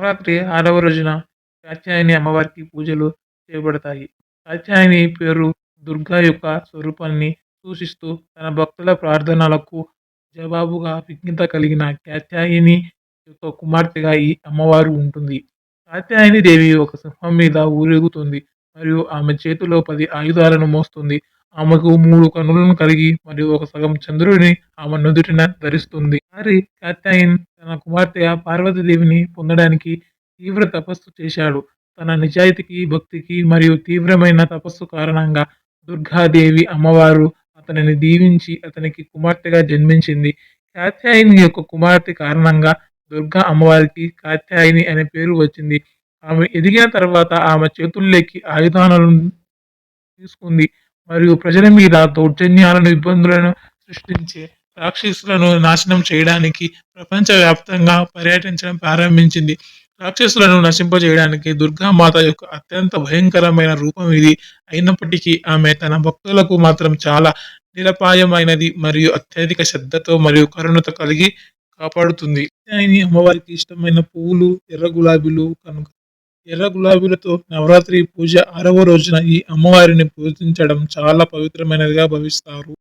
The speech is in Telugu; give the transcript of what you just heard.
నవరాత్రి ఆరవ రోజున కాత్యాయని అమ్మవారికి పూజలు చేయబడతాయి. కాత్యాయని పేరు దుర్గా యొక్క స్వరూపాన్ని సూచిస్తూ తన భక్తుల ప్రార్థనలకు జవాబుగా విజ్ఞత కలిగిన కాత్యాయని యొక్క కుమార్తెగా ఈ అమ్మవారు ఉంటుంది. కాత్యాయని దేవి ఒక సింహం మీద ఊరేగుతుంది మరియు ఆమె చేతిలో పది ఆయుధాలను మోస్తుంది. ఆమెకు మూడు కనులను కలిగి మరియు ఒక సగం చంద్రుడిని ఆమె నుదుటిన ధరిస్తుంది. మరి కాత్యాయన్ తన కుమార్తె పార్వతీదేవిని పొందడానికి తీవ్ర తపస్సు చేశాడు. తన నిజాయితీకి, భక్తికి మరియు తీవ్రమైన తపస్సు కారణంగా దుర్గాదేవి అమ్మవారు అతనిని దీవించి అతనికి కుమార్తెగా జన్మించింది. కాత్యాయని యొక్క కుమార్తె కారణంగా దుర్గా అమ్మవారికి కాత్యాయని అనే పేరు వచ్చింది. ఆమె ఎదిగిన తర్వాత ఆమె చేతుల్లోకి ఆయుధాలను తీసుకుంది మరియు ప్రజల మీద దౌర్జన్యాలను, ఇబ్బందులను సృష్టించే రాక్షసులను నాశనం చేయడానికి ప్రపంచవ్యాప్తంగా పర్యటించడం ప్రారంభించింది. రాక్షసులను నశింపజేయడానికి దుర్గామాత యొక్క అత్యంత భయంకరమైన రూపం ఇది. అయినప్పటికీ ఆమె తన భక్తులకు మాత్రం చాలా నిరపాయమైనది మరియు అత్యధిక శ్రద్ధతో మరియు కరుణతో కలిగి కాపాడుతుంది. కాత్యాయని అమ్మవారికి ఇష్టమైన పువ్వులు ఎర్ర గులాబీలు కనుక ఎర్ర గులాబీలతో నవరాత్రి పూజ ఆరవ రోజున ఈ అమ్మవారిని పూజించడం చాలా పవిత్రమైనదిగా భావిస్తారు.